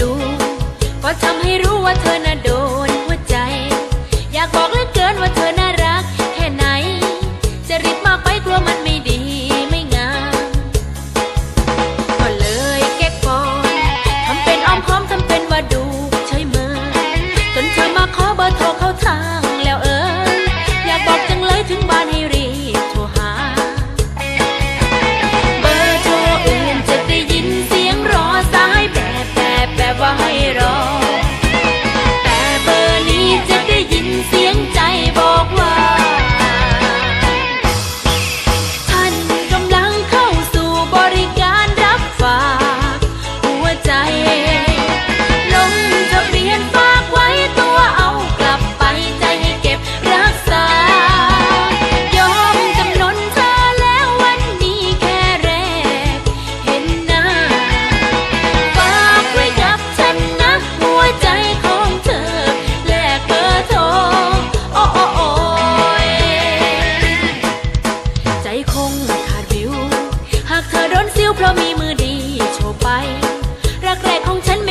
ดู ก็ทำให้รู้ว่าเธอ รักแรกของฉัน